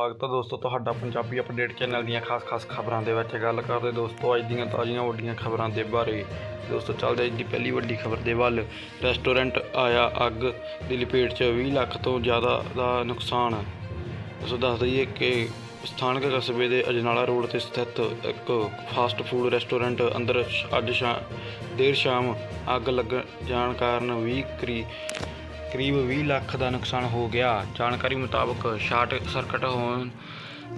ਸਵਾਗਤ ਹੈ ਦੋਸਤੋ, ਤੁਹਾਡਾ ਪੰਜਾਬੀ ਅਪਡੇਟ ਚੈਨਲ ਦੀਆਂ ਖਾਸ-ਖਾਸ ਖਬਰਾਂ ਦੇ ਵਿੱਚ ਗੱਲ ਕਰਦੇ ਦੋਸਤੋ, ਅੱਜ ਦੀਆਂ ਤਾਜ਼ੀਆਂ ਵੱਡੀਆਂ ਖਬਰਾਂ ਦੇ ਬਾਰੇ। ਦੋਸਤੋ ਚੱਲਦੇ ਅੱਜ ਦੀ ਪਹਿਲੀ ਵੱਡੀ ਖਬਰ ਦੇ ਵੱਲ। ਰੈਸਟੋਰੈਂਟ ਆਇਆ ਅੱਗ ਦੀ ਲਪੇਟ 'ਚ 20 ਲੱਖ ਤੋਂ ਜ਼ਿਆਦਾ ਦਾ ਨੁਕਸਾਨ। ਸੋ ਦੱਸ ਦਈਏ ਕਿ ਸਥਾਨਕ ਕਸਬੇ ਦੇ ਅਜਨਾਲਾ ਰੋਡ ਤੇ ਸਥਿਤ ਇੱਕ ਫਾਸਟ ਫੂਡ ਰੈਸਟੋਰੈਂਟ ਅੰਦਰ ਸ਼- ਅੱਜ ਸ਼ਾ, ਦੇਰ ਸ਼ਾਮ ਅੱਗ ਲੱਗ ਜਾਣ ਕਾਰਨ 20 ਕਰੀ ਕਰੀਬ 20 ਲੱਖ ਦਾ ਨੁਕਸਾਨ ਹੋ ਗਿਆ। ਜਾਣਕਾਰੀ ਮੁਤਾਬਕ ਸ਼ਾਰਟ ਸਰਕਟ ਹੋਣ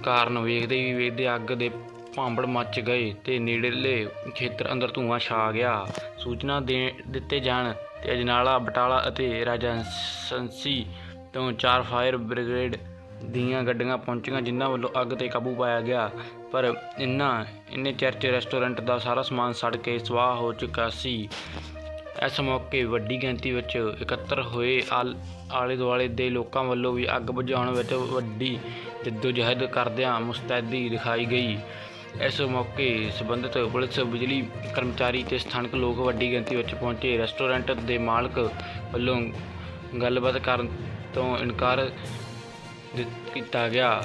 ਕਾਰਨ ਵੇਖਦੇ ਹੀ ਵੇਖਦੇ ਅੱਗ ਦੇ ਭਾਂਬੜ ਮੱਚ ਗਏ ਤੇ ਨੇੜਲੇ ਖੇਤਰ ਅੰਦਰ ਧੂੰਆਂ ਛਾ ਗਿਆ। ਸੂਚਨਾ ਦੇ ਦਿੱਤੇ ਜਾਣ ਤੇ ਅਜਨਾਲਾ, ਬਟਾਲਾ ਅਤੇ ਰਾਜਸੰਸੀ ਤੋਂ ਚਾਰ ਫਾਇਰ ਬ੍ਰਿਗੇਡ ਦੀਆਂ ਗੱਡੀਆਂ ਪਹੁੰਚੀਆਂ, ਜਿਨ੍ਹਾਂ ਵੱਲੋਂ ਅੱਗ ਤੇ ਕਾਬੂ ਪਾਇਆ ਗਿਆ। ਪਰ ਇਨ੍ਹਾਂ, ਇੰਨੇ ਚਰਚ ਰੈਸਟੋਰੈਂਟ ਦਾ ਸਾਰਾ ਸਮਾਨ ਸੜ ਕੇ ਸਵਾਹ ਹੋ ਚੁੱਕਾ ਸੀ। ਇਸ ਮੌਕੇ ਵੱਡੀ ਗਿਣਤੀ ਵਿੱਚ ਇਕੱਤਰ ਹੋਏ ਆਲ- ਆਲੇ ਦੁਆਲੇ ਦੇ ਲੋਕਾਂ ਵੱਲੋਂ ਵੀ ਅੱਗ ਬੁਝਾਉਣ ਵਿੱਚ ਵੱਡੀ ਜਹਿਦ ਕਰਦਿਆਂ ਮੁਸਤੈਦੀ ਦਿਖਾਈ ਗਈ। ਇਸ ਮੌਕੇ ਸਬੰਧਤ ਪੁਲਿਸ, ਬਿਜਲੀ ਕਰਮਚਾਰੀ ਤੇ ਸਥਾਨਕ ਲੋਕ ਵੱਡੀ ਗਿਣਤੀ ਵਿੱਚ ਪਹੁੰਚੇ। ਰੈਸਟੋਰੈਂਟ ਦੇ ਮਾਲਕ ਵੱਲੋਂ ਗੱਲਬਾਤ ਕਰਨ ਤੋਂ ਇਨਕਾਰ ਦਿੱ- ਕੀਤਾ ਗਿਆ।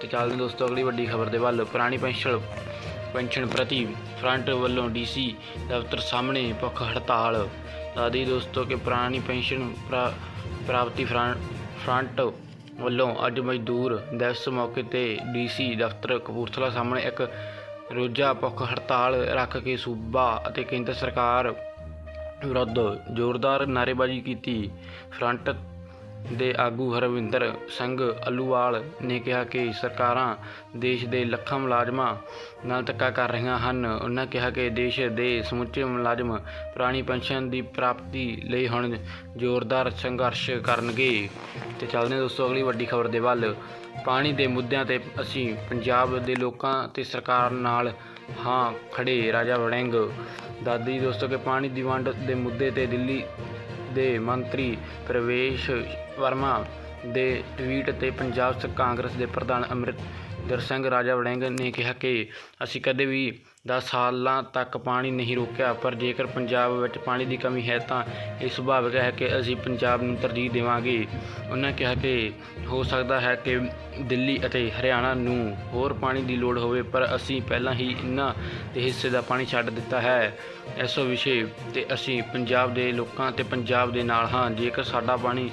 ਤੇ ਚੱਲਦੇ ਦੋਸਤੋ, ਅਗਲੀ ਵੱਡੀ ਖਬਰ ਦੇ ਵੱਲ। ਪੁਰਾਣੀ ਪੈਨਸ਼ਨ ਪੈਨਸ਼ਨ ਪ੍ਰਤੀ ਫਰੰਟ ਵੱਲੋਂ ਡੀਸੀ ਦਫ਼ਤਰ ਸਾਹਮਣੇ ਭੁੱਖ ਹੜਤਾਲ। ਦਾਦੀ ਦੋਸਤੋ ਕਿ ਪੁਰਾਣੀ ਪੈਨਸ਼ਨ ਪ੍ਰਾ- ਪ੍ਰਾਪਤੀ ਫਰੰਟ ਫਰੰਟ ਵੱਲੋਂ ਅੱਜ ਮਜ਼ਦੂਰ ਦਿਵਸ ਮੌਕੇ ਤੇ ਡੀਸੀ ਦਫ਼ਤਰ ਕਪੂਰਥਲਾ ਸਾਹਮਣੇ ਇੱਕ ਰੋਜ਼ਾ ਭੁੱਖ ਹੜਤਾਲ ਰੱਖ ਕੇ ਸੂਬਾ ਅਤੇ ਕੇਂਦਰ ਸਰਕਾਰ ਵਿਰੁੱਧ ਜ਼ੋਰਦਾਰ ਨਾਅਰੇਬਾਜ਼ੀ ਕੀਤੀ। ਫਰੰਟ ਦੇ ਆਗੂ ਹਰਵਿੰਦਰ ਸਿੰਘ ਅਲੂਵਾਲ ਨੇ ਕਿਹਾ ਕਿ ਸਰਕਾਰਾਂ ਦੇਸ਼ ਦੇ ਲੱਖਾਂ ਮੁਲਾਜ਼ਮਾਂ ਨਾਲ ਧੱਕਾ ਕਰ ਰਹੀਆਂ ਹਨ। ਉਹਨਾਂ ਕਿਹਾ ਕਿ ਦੇਸ਼ ਦੇ ਸਮੁੱਚੇ ਮੁਲਾਜ਼ਮ ਪੁਰਾਣੀ ਪੈਨਸ਼ਨ ਦੀ ਪ੍ਰਾਪਤੀ ਲਈ ਹੁਣ ਜ਼ੋਰਦਾਰ ਸੰਘਰਸ਼ ਕਰਨਗੇ। ਤੇ ਚੱਲਦੇ ਹਾਂ ਦੋਸਤੋ, ਅਗਲੀ ਵੱਡੀ ਖਬਰ ਦੇ ਵੱਲ। ਪਾਣੀ ਦੇ ਮੁੱਦਿਆਂ ਤੇ ਅਸੀਂ ਪੰਜਾਬ ਦੇ ਲੋਕਾਂ ਤੇ ਸਰਕਾਰ ਨਾਲ ਹਾਂ ਖੜੇ ਰਾਜਾ ਵੜਿੰਗ। ਦਾਦੀ ਦੋਸਤੋ ਕਿ ਪਾਣੀ ਦੀ ਵੰਡ ਦੇ ਮੁੱਦੇ ਤੇ ਦਿੱਲੀ ਦੇ ਮੰਤਰੀ ਪ੍ਰਵੇਸ਼ ਵਰਮਾ ਦੇ ਟਵੀਟ ਤੇ ਪੰਜਾਬ ਸ, ਕਾਂਗਰਸ ਦੇ ਪ੍ਰਧਾਨ ਅਮਰਿਤਦਰ ਸਿੰਘ, ਰਾਜਾ ਵੜਿੰਗ ਨੇ ਕਿਹਾ ਕਿ ਅਸੀਂ ਕਦੇ ਵੀ 10 ਸਾਲਾਂ ਤੱਕ ਪਾਣੀ ਨਹੀਂ ਰੋਕਿਆ, ਪਰ ਜੇਕਰ ਪੰਜਾਬ ਵਿੱਚ ਪਾਣੀ ਦੀ ਕਮੀ ਹੈ ਤਾਂ ਇਹ ਸੁਭਾਵਿਕ ਹੈ ਕਿ ਅਸੀਂ ਪੰਜਾਬ ਨੂੰ ਤਰਜੀਹ ਦੇਵਾਂਗੇ। ਉਹਨਾਂ ਕਿਹਾ ਕਿ ਹੋ ਸਕਦਾ ਹੈ ਕਿ ਦਿੱਲੀ ਅਤੇ ਹਰਿਆਣਾ ਨੂੰ ਹੋਰ ਪਾਣੀ ਦੀ ਲੋੜ ਹੋਵੇ, ਪਰ ਅਸੀਂ ਪਹਿਲਾਂ ਹੀ ਇਹਨਾਂ ਦੇ ਹਿੱਸੇ ਦਾ ਪਾਣੀ ਛੱਡ ਦਿੱਤਾ ਹੈ। ਇਸ ਵਿਸ਼ੇ ਤੇ ਅਸੀਂ ਪੰਜਾਬ ਦੇ ਲੋਕਾਂ ਤੇ ਪੰਜਾਬ ਦੇ ਨਾਲ ਹਾਂ। ਜੇਕਰ ਸਾਡਾ ਪਾਣੀ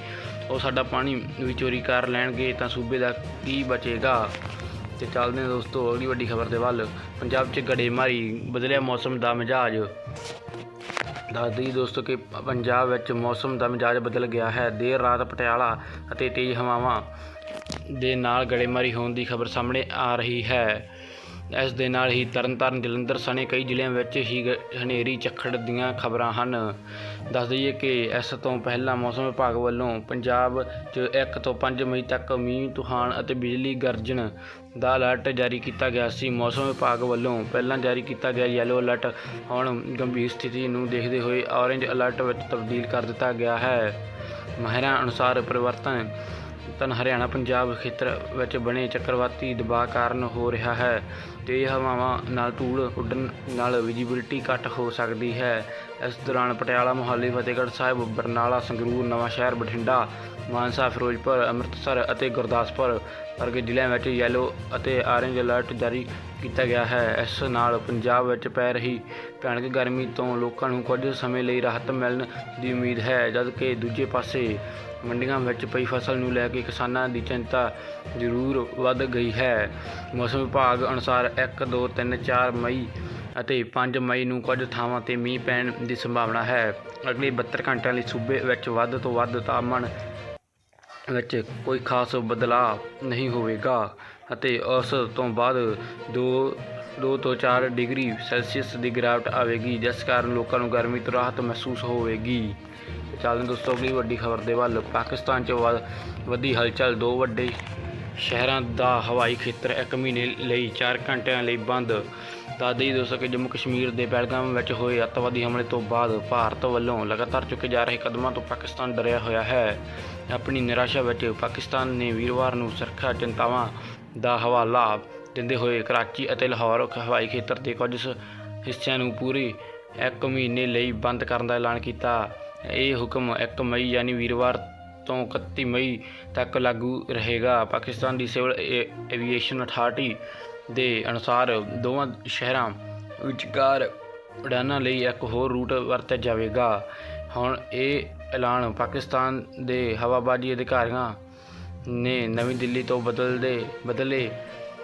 ਉਹ ਸਾਡਾ ਪਾਣੀ ਵੀ ਚੋਰੀ ਕਰ ਲੈਣਗੇ ਤਾਂ ਸੂਬੇ ਦਾ ਕੀ ਬਚੇਗਾ? ਤੇ ਚੱਲਦੇ ਹਾਂ ਦੋਸਤੋ, ਅਗਲੀ ਵੱਡੀ ਖਬਰ ਦੇ ਵੱਲ। ਪੰਜਾਬ 'ਚ ਗੜੇਮਾਰੀ, ਬਦਲਿਆ ਮੌਸਮ ਦਾ ਮਿਜਾਜ। ਦੱਸਦੀ ਦੋਸਤੋ ਕਿ ਪੰਜਾਬ ਵਿੱਚ ਮੌਸਮ ਦਾ ਮਿਜਾਜ ਬਦਲ ਗਿਆ ਹੈ। ਦੇਰ ਰਾਤ ਪਟਿਆਲਾ ਅਤੇ ਤੇਜ਼ ਹਵਾਵਾਂ ਦੇ ਨਾਲ ਗੜੇਮਾਰੀ ਹੋਣ ਦੀ ਖਬਰ ਸਾਹਮਣੇ ਆ ਰਹੀ ਹੈ। ਇਸ ਦੇ ਨਾਲ ਹੀ ਤਰਨਤਾਰਨ, ਜਲੰਧਰ ਸਣੇ ਕਈ ਜ਼ਿਲ੍ਹਿਆਂ ਵਿੱਚ ਹੀ ਗ- ਹਨੇਰੀ ਝੱਖੜ ਦੀਆਂ ਖਬਰਾਂ ਹਨ। ਦੱਸ ਦਈਏ ਕਿ ਇਸ ਤੋਂ ਪਹਿਲਾਂ ਮੌਸਮ ਵਿਭਾਗ ਵੱਲੋਂ ਪੰਜਾਬ 'ਚ 1 ਤੋਂ 5 ਮਈ ਤੱਕ ਮੀਂਹ, ਤੂਫਾਨ ਅਤੇ ਬਿਜਲੀ ਗਰਜਣ ਦਾ ਅਲਰਟ ਜਾਰੀ ਕੀਤਾ ਗਿਆ ਸੀ। ਮੌਸਮ ਵਿਭਾਗ ਵੱਲੋਂ ਪਹਿਲਾਂ ਜਾਰੀ ਕੀਤਾ ਗਿਆ ਯੈਲੋ ਅਲਰਟ ਹੁਣ ਗੰਭੀਰ ਸਥਿਤੀ ਨੂੰ ਦੇਖਦੇ ਹੋਏ ਔਰੇਂਜ ਅਲਰਟ ਵਿੱਚ ਤਬਦੀਲ ਕਰ ਦਿੱਤਾ ਗਿਆ ਹੈ। ਮਾਹਿਰਾਂ ਅਨੁਸਾਰ ਪਰਿਵਰਤਨ ਤਨ ਹਰਿਆਣਾ ਪੰਜਾਬ ਖੇਤਰ ਵਿੱਚ ਬਣੇ ਚੱਕਰਵਾਤੀ ਦਬਾਅ ਕਾਰਨ ਹੋ ਰਿਹਾ ਹੈ ਤੇਜ਼ ਹਵਾਵਾਂ ਨਾਲ ਧੂੜ ਉੱਡਣ ਨਾਲ ਵਿਜੀਬਿਲਟੀ ਘੱਟ ਹੋ ਸਕਦੀ ਹੈ। ਇਸ ਦੌਰਾਨ ਪਟਿਆਲਾ, ਮੁਹਾਲੀ, ਫਤਿਹਗੜ੍ਹ ਸਾਹਿਬ, ਬਰਨਾਲਾ, ਸੰਗਰੂਰ ਨਵਾਂਸ਼ਹਿਰ ਬਠਿੰਡਾ, ਮਾਨਸਾ, ਫਿਰੋਜ਼ਪੁਰ, ਅੰਮ੍ਰਿਤਸਰ ਅਤੇ ਗੁਰਦਾਸਪੁਰ ਵਰਗੇ ਜ਼ਿਲ੍ਹਿਆਂ ਵਿੱਚ ਯੈਲੋ ਅਤੇ ਆਰੇਂਜ ਅਲਰਟ ਜਾਰੀ ਕੀਤਾ ਗਿਆ ਹੈ। ਇਸ ਨਾਲ ਪੰਜਾਬ ਵਿੱਚ ਪੈ ਰਹੀ ਭਿਆਨਕ ਗਰਮੀ ਤੋਂ ਲੋਕਾਂ ਨੂੰ ਕੁਝ ਸਮੇਂ ਲਈ ਰਾਹਤ ਮਿਲਣ ਦੀ ਉਮੀਦ ਹੈ, ਜਦਕਿ ਦੂਜੇ ਪਾਸੇ ਮੰਡੀਆਂ ਵਿੱਚ ਪਈ ਫਸਲ ਨੂੰ ਲੈ ਕੇ ਕਿਸਾਨਾਂ ਦੀ ਚਿੰਤਾ ਜ਼ਰੂਰ ਵੱਧ ਗਈ ਹੈ। ਮੌਸਮ ਵਿਭਾਗ ਅਨੁਸਾਰ 1 2 3 4 ਮਈ ਅਤੇ 5 ਮਈ ਨੂੰ ਕੁਝ ਥਾਵਾਂ ਤੇ ਮੀਂਹ ਪੈਣ ਦੀ ਸੰਭਾਵਨਾ ਹੈ। ਅਗਲੇ 72 ਘੰਟਿਆਂ ਲਈ ਸੂਬੇ ਵਿੱਚ ਵੱਧ ਤੋਂ ਵੱਧ ਤਾਪਮਾਨ ਵਿੱਚ ਕੋਈ ਖਾਸ ਬਦਲਾਅ ਨਹੀਂ ਹੋਵੇਗਾ ਅਤੇ ਉਸ ਤੋਂ ਬਾਅਦ 2 2 ਤੋਂ 4 ਡਿਗਰੀ ਸੈਲਸੀਅਸ ਦੀ ਗਿਰਾਵਟ ਆਵੇਗੀ, ਜਿਸ ਕਾਰਨ ਲੋਕਾਂ ਨੂੰ ਗਰਮੀ ਤੋਂ ਰਾਹਤ ਮਹਿਸੂਸ ਹੋਵੇਗੀ। ਚੱਲਦੇ ਦੋਸਤੋ, ਅਗਲੀ ਵੱਡੀ ਖਬਰ ਦੇ ਵੱਲ ਪਾਕਿਸਤਾਨ 'ਚ ਵ- ਵਧੀ ਹਲਚਲ, ਦੋ ਵੱਡੇ ਸ਼ਹਿਰਾਂ ਦਾ ਹਵਾਈ ਖੇਤਰ ਇੱਕ ਮਹੀਨੇ ਲਈ 4 ਘੰਟਿਆਂ ਲਈ ਬੰਦ। ਦਾਦੀ ਦੋਸਤੋ ਕਿ ਜੰਮੂ ਕਸ਼ਮੀਰ ਦੇ ਪਹਿਲਗਾਮ ਵਿੱਚ ਹੋਏ ਅੱਤਵਾਦੀ ਹਮਲੇ ਤੋਂ ਬਾਅਦ ਭਾਰਤ ਵੱਲੋਂ ਲਗਾਤਾਰ ਚੁੱਕੇ ਜਾ ਰਹੇ ਕਦਮਾਂ ਤੋਂ ਪਾਕਿਸਤਾਨ ਡਰਿਆ ਹੋਇਆ ਹੈ। ਆਪਣੀ ਨਿਰਾਸ਼ਾ ਵਿੱਚ ਪਾਕਿਸਤਾਨ ਨੇ ਵੀਰਵਾਰ ਨੂੰ ਸੁਰੱਖਿਆ ਚਿੰਤਾਵਾਂ ਦਾ ਹਵਾਲਾ ਦਿੰਦੇ ਹੋਏ ਕਰਾਚੀ ਅਤੇ ਲਾਹੌਰ ਹਵਾਈ ਖੇਤਰ ਦੇ ਕੁਝ ਹਿੱਸਿਆਂ ਨੂੰ ਪੂਰੇ ਇੱਕ ਮਹੀਨੇ ਲਈ ਬੰਦ ਕਰਨ ਦਾ ਐਲਾਨ ਕੀਤਾ। ਇਹ ਹੁਕਮ 1 ਮਈ ਯਾਨੀ ਵੀਰਵਾਰ ਤੋਂ 31 ਮਈ ਤੱਕ ਲਾਗੂ ਰਹੇਗਾ। ਪਾਕਿਸਤਾਨ ਦੀ ਸਿਵਲ ਏ- ਐਵੀਏਸ਼ਨ ਅਥਾਰਟੀ ਦੇ ਅਨੁਸਾਰ ਦੋਵਾਂ ਸ਼ਹਿਰਾਂ ਵਿਚਕਾਰ ਉਡਾਨਾਂ ਲਈ ਇੱਕ ਹੋਰ ਰੂਟ ਵਰਤਿਆ ਜਾਵੇਗਾ। ਹੁਣ ਇਹ ਐਲਾਨ ਪਾਕਿਸਤਾਨ ਦੇ ਹਵਾਬਾਜ਼ੀ ਅਧਿਕਾਰੀਆਂ ਨੇ ਨਵੀਂ ਦਿੱਲੀ ਤੋਂ ਬਦਲਦੇ, ਬਦਲੇ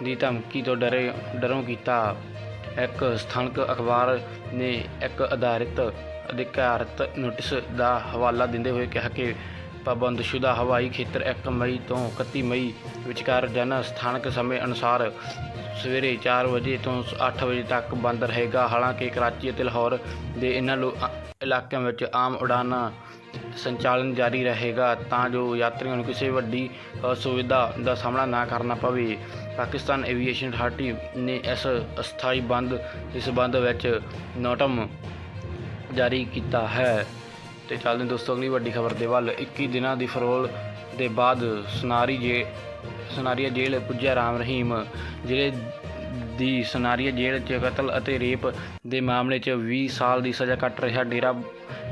ਦੀ ਧਮਕੀ ਤੋਂ ਡਰੇ, ਡਰੋਂ ਕੀਤਾ। ਇੱਕ ਸਥਾਨਕ ਅਖਬਾਰ ਨੇ ਇੱਕ ਆਧਾਰਿਤ ਅਧਿਕਾਰਤ ਨੋਟਿਸ ਦਾ ਹਵਾਲਾ ਦਿੰਦੇ ਹੋਏ ਕਿਹਾ ਕਿ ਪਾਬੰਦਸ਼ੁਦਾ ਹਵਾਈ ਖੇਤਰ 1 ਮਈ ਤੋਂ 31 ਮਈ ਵਿਚਕਾਰ ਜਨ ਸਥਾਨਕ ਸਮੇਂ ਅਨੁਸਾਰ ਸਵੇਰੇ 4 ਵਜੇ ਤੋਂ 8 ਵਜੇ ਤੱਕ ਬੰਦ ਰਹੇਗਾ। ਹਾਲਾਂਕਿ ਕਰਾਚੀ ਅਤੇ ਲਾਹੌਰ ਦੇ ਇਹਨਾਂ ਲੋ- ਇਲਾਕਿਆਂ ਵਿੱਚ ਆਮ ਉਡਾਨਾਂ ਸੰਚਾਲਨ ਜਾਰੀ ਰਹੇਗਾ, ਤਾਂ ਜੋ ਯਾਤਰੀਆਂ ਨੂੰ ਕਿਸੇ ਵੱਡੀ ਅਸੁਵਿਧਾ ਦਾ ਸਾਹਮਣਾ ਨਾ ਕਰਨਾ ਪਵੇ। ਪਾਕਿਸਤਾਨ ਐਵੀਏਸ਼ਨ ਅਥਾਰਟੀ ਨੇ ਇਸ ਅਸਥਾਈ ਬੰਦ ਇਸ ਸੰਬੰਧ ਵਿੱਚ ਨੋਟਮ ਜਾਰੀ ਕੀਤਾ ਹੈ। ਤੇ ਚੱਲਦੇ ਦੋਸਤੋ, ਅਗਲੀ ਵੱਡੀ ਖਬਰ ਦੇ ਵੱਲ। 21 ਦਿਨਾਂ ਦੀ ਫਰੋਲ ਦੇ ਬਾਅਦ ਸੁਨਾਰੀ ਜੇ, ਸੁਨਾਰੀਆ ਜੇਲ੍ਹ ਪੁੱਜਿਆ ਰਾਮ ਰਹੀਮ। ਜ਼ਿਲ੍ਹੇ ਦੀ ਸੁਨਾਰੀਆ ਜੇਲ੍ਹ 'ਚ ਕਤਲ ਅਤੇ ਰੇਪ ਦੇ ਮਾਮਲੇ 'ਚ 20 ਸਾਲ ਦੀ ਸਜ਼ਾ ਕੱਟ ਰਿਹਾ ਡੇਰਾ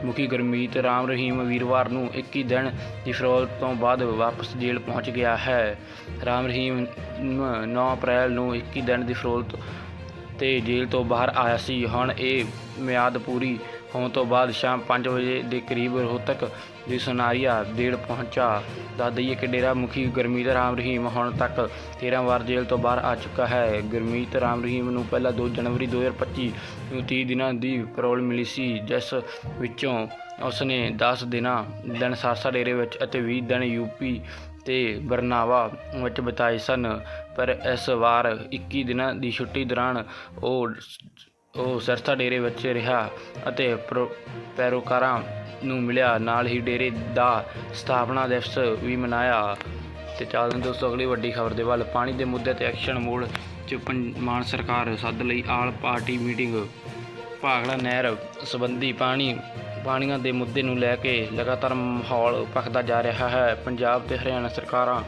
ਮੁਖੀ ਗੁਰਮੀਤ। ਰਾਮ ਰਹੀਮ ਵੀਰਵਾਰ ਨੂੰ 21 ਦਿਨ ਦੀ ਫਰੋਲ ਤੋਂ ਬਾਅਦ ਵਾਪਸ ਜੇਲ੍ਹ ਪਹੁੰਚ ਗਿਆ ਹੈ। ਰਾਮ ਰਹੀਮ 9 ਅਪ੍ਰੈਲ ਨੂੰ 21 ਦਿਨ ਦੀ ਫਰੋਲ ਤੇ ਜੇਲ੍ਹ ਤੋਂ ਬਾਹਰ ਆਇਆ ਸੀ। ਹੁਣ ਇਹ ਮਿਆਦ ਪੂਰੀ ਹੋਣ ਤੋਂ ਬਾਅਦ ਸ਼ਾਮ 5 ਵਜੇ ਦੇ ਕਰੀਬ ਰੋਹਤਕ ਦੀ ਸੁਨਾਰੀਆ ਦੇੜ ਪਹੁੰਚਾ। ਦੱਸ ਦਈਏ ਕਿ ਡੇਰਾ ਮੁਖੀ ਗੁਰਮੀਤ ਰਾਮ ਰਹੀਮ ਹੁਣ ਤੱਕ 13 ਵਾਰ ਜੇਲ੍ਹ ਤੋਂ ਬਾਹਰ ਆ ਚੁੱਕਾ ਹੈ। ਗੁਰਮੀਤ ਰਾਮ ਰਹੀਮ ਨੂੰ ਪਹਿਲਾਂ 2 ਜਨਵਰੀ 2025 ਨੂੰ 30 ਦਿਨਾਂ ਦੀ ਪੈਰੋਲ ਮਿਲੀ ਸੀ, ਜਿਸ ਵਿੱਚੋਂ ਉਸਨੇ 10 ਦਿਨਾਂ, ਦਿਨ ਸਾਸਾ ਡੇਰੇ ਵਿੱਚ ਅਤੇ 20 ਦਿਨ ਯੂਪੀ ਤੇ ਬਰਨਾਵਾ ਵਿੱਚ ਬਿਤਾਏ ਸਨ। ਪਰ ਇਸ ਵਾਰ 21 ਦਿਨਾਂ ਦੀ ਛੁੱਟੀ ਦੌਰਾਨ ਉਹ ਉਹ ਸਰਸਾ ਡੇਰੇ ਵਿੱਚ ਰਿਹਾ ਅਤੇ ਪ੍ਰੋ- ਪੈਰੋਕਾਰਾਂ ਨੂੰ ਮਿਲਿਆ। ਨਾਲ ਹੀ ਡੇਰੇ ਦਾ ਸਥਾਪਨਾ ਦਿਵਸ ਵੀ ਮਨਾਇਆ। ਤੇ ਚੱਲਦੇ ਦੋਸਤੋ, ਅਗਲੀ ਵੱਡੀ ਖਬਰ ਦੇ ਵੱਲ। ਪਾਣੀ ਦੇ ਮੁੱਦੇ ਤੇ ਐਕਸ਼ਨ ਮੋਡ ਚ ਪੰ- ਮਾਨ ਸਰਕਾਰ ਸੱਦ ਲਈ ਆਲ ਪਾਰਟੀ ਮੀਟਿੰਗ। ਭਾਗੜਾ ਨਹਿਰ ਸੰਬੰਧੀ ਪਾਣੀ, ਪਾਣੀਆਂ ਦੇ ਮੁੱਦੇ ਨੂੰ ਲੈ ਕੇ ਲਗਾਤਾਰ ਮਾਹੌਲ ਭਖਦਾ ਜਾ ਰਿਹਾ ਹੈ। ਪੰਜਾਬ ਤੇ ਹਰਿਆਣਾ ਸਰਕਾਰਾਂ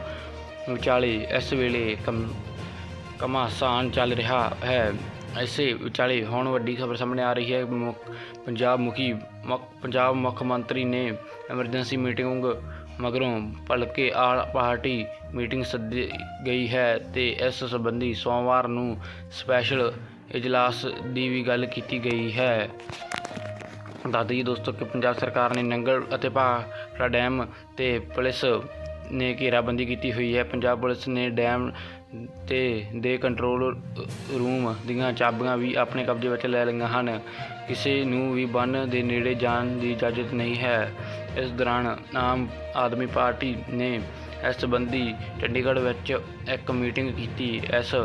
ਵਿਚਾਲੇ ਇਸ ਵੇਲੇ ਕਮ ਘਮਾਸਾਨ ਚੱਲ ਰਿਹਾ ਹੈ। ਐਸੇ ਵਿਚਾਲੇ ਹੁਣ ਵੱਡੀ ਖਬਰ ਸਾਹਮਣੇ ਆ ਰਹੀ ਹੈ। ਮੁੱਖ- ਪੰਜਾਬ ਮੁਖੀ ਪੰਜਾਬ ਮੁੱਖ ਮੰਤਰੀ ਨੇ ਐਮਰਜੈਂਸੀ ਮੀਟਿੰਗ ਮਗਰੋਂ ਭਲਕੇ ਆਲ ਪਾਰਟੀ ਮੀਟਿੰਗ ਸੱਦੀ ਗਈ ਹੈ ਤੇ ਇਸ ਸੰਬੰਧੀ ਸੋਮਵਾਰ ਨੂੰ ਸਪੈਸ਼ਲ ਇਜਲਾਸ ਦੀ ਵੀ ਗੱਲ ਕੀਤੀ ਗਈ ਹੈ। ਦੱਸ ਦੋਸਤੋ ਕਿ ਪੰਜਾਬ ਸਰਕਾਰ ਨੇ ਨੰਗਲ ਅਤੇ ਭਾਖੜਾ ਡੈਮ ਤੇ ਪੁਲਿਸ ਨੇ ਘੇਰਾਬੰਦੀ ਕੀਤੀ ਹੋਈ ਹੈ। ਪੰਜਾਬ ਪੁਲਿਸ ਨੇ ਡੈਮ ਤੇ ਦੇ ਕੰਟਰੋਲ ਰੂਮ ਦੀਆਂ ਚਾਬੀਆਂ ਵੀ ਆਪਣੇ ਕਬਜ਼ੇ ਵਿੱਚ ਲੈ ਲਈਆਂ ਹਨ। ਕਿਸੇ ਨੂੰ ਵੀ ਬੰਨ ਦੇ ਨੇੜੇ ਜਾਣ ਦੀ ਇਜਾਜ਼ਤ ਨਹੀਂ ਹੈ। ਇਸ ਦੌਰਾਨ ਆਮ ਆਦਮੀ ਪਾਰਟੀ ਨੇ ਇਸ ਸੰਬੰਧੀ ਚੰਡੀਗੜ੍ਹ ਵਿੱਚ ਇੱਕ ਮੀਟਿੰਗ ਕੀਤੀ। ਇਸ,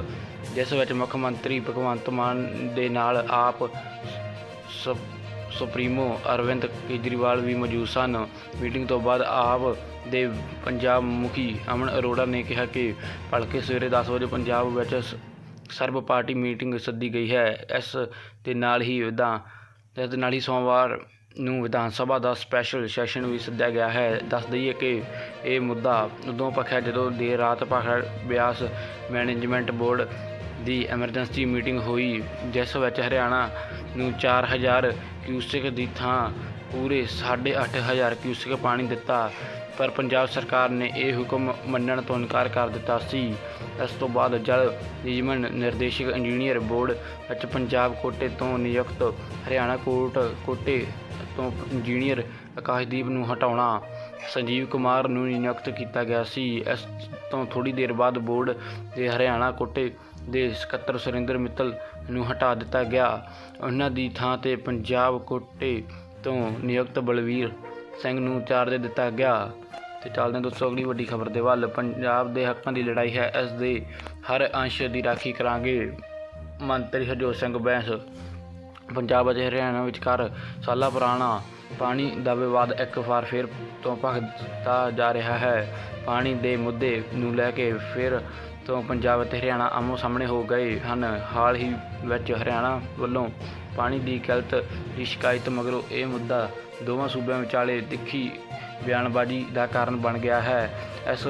ਜਿਸ ਵਿੱਚ ਮੁੱਖ ਮੰਤਰੀ ਭਗਵੰਤ ਮਾਨ ਦੇ ਨਾਲ ਆਪ ਸੁ- ਸੁਪਰੀਮੋ ਅਰਵਿੰਦ ਕੇਜਰੀਵਾਲ ਵੀ ਮੌਜੂਦ ਸਨ। ਮੀਟਿੰਗ ਤੋਂ ਬਾਅਦ ਆਪ ਦੇ ਪੰਜਾਬ ਮੁਖੀ ਅਮਨ ਅਰੋੜਾ ਨੇ ਕਿਹਾ ਕਿ ਭਲਕੇ ਸਵੇਰੇ 10 ਵਜੇ ਪੰਜਾਬ ਵਿੱਚ ਸ- ਸਰਬ ਪਾਰਟੀ ਮੀਟਿੰਗ ਸੱਦੀ ਗਈ ਹੈ। ਇਸ ਦੇ ਨਾਲ ਹੀ ਵਿਧਾਨ ਇਸ ਦੇ ਨਾਲ ਹੀ ਸੋਮਵਾਰ ਨੂੰ ਵਿਧਾਨ ਸਭਾ ਦਾ ਸਪੈਸ਼ਲ ਸੈਸ਼ਨ ਵੀ ਸੱਦਿਆ ਗਿਆ ਹੈ। ਦੱਸ ਦਈਏ ਕਿ ਇਹ ਮੁੱਦਾ ਉਦੋਂ ਪੱਖਿਆ ਜਦੋਂ ਦੇਰ ਰਾਤ ਭਾਖੜਾ ਬਿਆਸ ਮੈਨੇਜਮੈਂਟ ਬੋਰਡ ਦੀ ਐਮਰਜੈਂਸੀ ਮੀਟਿੰਗ ਹੋਈ, ਜਿਸ ਵਿੱਚ ਹਰਿਆਣਾ ਨੂੰ 4000 ਕਿਊਸਕ ਦੀ ਥਾਂ ਪੂਰੇ 8500 ਕਿਊਸਕ ਪਾਣੀ ਦਿੱਤਾ, ਪਰ ਪੰਜਾਬ ਸਰਕਾਰ ਨੇ ਇਹ ਹੁਕਮ ਮੰਨਣ ਤੋਂ ਇਨਕਾਰ ਕਰ ਦਿੱਤਾ ਸੀ। ਇਸ ਤੋਂ ਬਾਅਦ ਜਲ ਨਿਯਮਨ ਨਿਰਦੇਸ਼ਕ ਇੰਜੀਨੀਅਰ ਬੋਰਡ ਵਿੱਚ ਪੰਜਾਬ ਕੋਟੇ ਤੋਂ ਨਿਯੁਕਤ ਹਰਿਆਣਾ ਕੋਟ, ਕੋਟੇ ਤੋਂ ਇੰਜੀਨੀਅਰ ਆਕਾਸ਼ਦੀਪ ਨੂੰ ਹਟਾਉਣਾ ਸੰਜੀਵ ਕੁਮਾਰ ਨੂੰ ਨਿਯੁਕਤ ਕੀਤਾ ਗਿਆ ਸੀ। ਇਸ ਤੋਂ ਥੋੜੀ ਦੇਰ ਬਾਅਦ ਬੋਰਡ ਦੇ ਹਰਿਆਣਾ ਕੋਟੇ ਦੇ ਸਕੱਤਰ ਸੁਰਿੰਦਰ ਮਿੱਤਲ ਨੂੰ ਹਟਾ ਦਿੱਤਾ ਗਿਆ। ਉਹਨਾਂ ਦੀ ਥਾਂ ਤੇ ਪੰਜਾਬ ਕੋਟੇ ਤੋਂ ਨਿਯੁਕਤ ਬਲਵੀਰ ਸਿੰਘ ਨੂੰ ਚਾਰਜ ਦੇ ਦਿੱਤਾ ਗਿਆ। ਤੇ ਚੱਲਦੇ ਹਾਂ ਦੋਸਤੋ, ਅਗਲੀ ਵੱਡੀ ਖਬਰ ਦੇ ਵੱਲ। ਪੰਜਾਬ ਦੇ ਹੱਕਾਂ ਦੀ ਲੜਾਈ ਹੈ, ਇਸ ਦੇ ਹਰ ਅੰਸ਼ ਦੀ ਰਾਖੀ ਕਰਾਂਗੇ। ਮੰਤਰੀ ਹਰਜੋਤ ਸਿੰਘ ਬੈਂਸ, ਪੰਜਾਬ ਅਤੇ ਹਰਿਆਣਾ ਵਿਚਕਾਰ ਸਾਲਾਂ ਪੁਰਾਣਾ ਪਾਣੀ ਦਾ ਵਿਵਾਦ ਇੱਕ ਵਾਰ ਫਿਰ ਤੋਂ ਭਖਦਾ ਜਾ ਰਿਹਾ ਹੈ। ਪਾਣੀ ਦੇ ਮੁੱਦੇ ਨੂੰ ਲੈ ਕੇ ਫਿਰ ਤੋਂ ਪੰਜਾਬ ਅਤੇ ਹਰਿਆਣਾ ਆਮੋ ਸਾਹਮਣੇ ਹੋ ਗਏ ਹਨ। ਹਾਲ ਹੀ ਵਿੱਚ ਹਰਿਆਣਾ ਵੱਲੋਂ ਪਾਣੀ ਦੀ ਕਿਲਤ ਦੀ ਸ਼ਿਕਾਇਤ ਮਗਰੋਂ ਇਹ ਮੁੱਦਾ ਦੋਵਾਂ ਸੂਬਿਆਂ ਵਿਚਾਲੇ ਤਿੱਖੀ ਬਿਆਨਬਾਜ਼ੀ ਦਾ ਕਾਰਨ ਬਣ ਗਿਆ ਹੈ। ਇਸ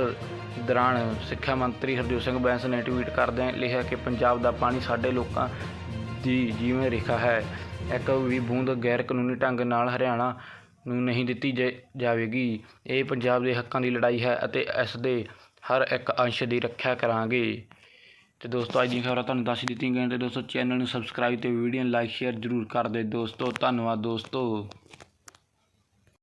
ਦੌਰਾਨ ਸਿੱਖਿਆ ਮੰਤਰੀ ਹਰਜੋਤ ਸਿੰਘ ਬੈਂਸ ਨੇ ਟਵੀਟ ਕਰਦਿਆਂ ਲਿਖਿਆ ਕਿ ਪੰਜਾਬ ਦਾ ਪਾਣੀ ਸਾਡੇ ਲੋਕਾਂ ਦੀ ਜੀਵਨ ਰੇਖਾ ਹੈ। ਇੱਕ ਵੀ ਬੂੰਦ ਗੈਰ ਕਾਨੂੰਨੀ ਢੰਗ ਨਾਲ ਹਰਿਆਣਾ ਨੂੰ ਨਹੀਂ ਦਿੱਤੀ ਜਾ- ਜਾਵੇਗੀ। ਇਹ ਪੰਜਾਬ ਦੇ ਹੱਕਾਂ ਦੀ ਲੜਾਈ ਹੈ ਅਤੇ ਇਸ ਦੇ ਹਰ ਇੱਕ ਅੰਸ਼ ਦੀ ਰੱਖਿਆ ਕਰਾਂਗੇ। ਤੇ ਦੋਸਤੋ, ਅੱਜ ਦੀਆਂ ਖਬਰਾਂ ਤੁਹਾਨੂੰ ਦੱਸ ਦਿੱਤੀਆਂ ਗਈਆਂ ਤੇ ਦੋਸਤੋ, ਚੈਨਲ ਨੂੰ ਸਬਸਕ੍ਰਾਈਬ ਤੇ ਵੀਡੀਓ ਨੂੰ ਲਾਈਕ ਸ਼ੇਅਰ ਜ਼ਰੂਰ ਕਰ ਦਿਓ। ਦੋਸਤੋ, ਧੰਨਵਾਦ ਦੋਸਤੋ।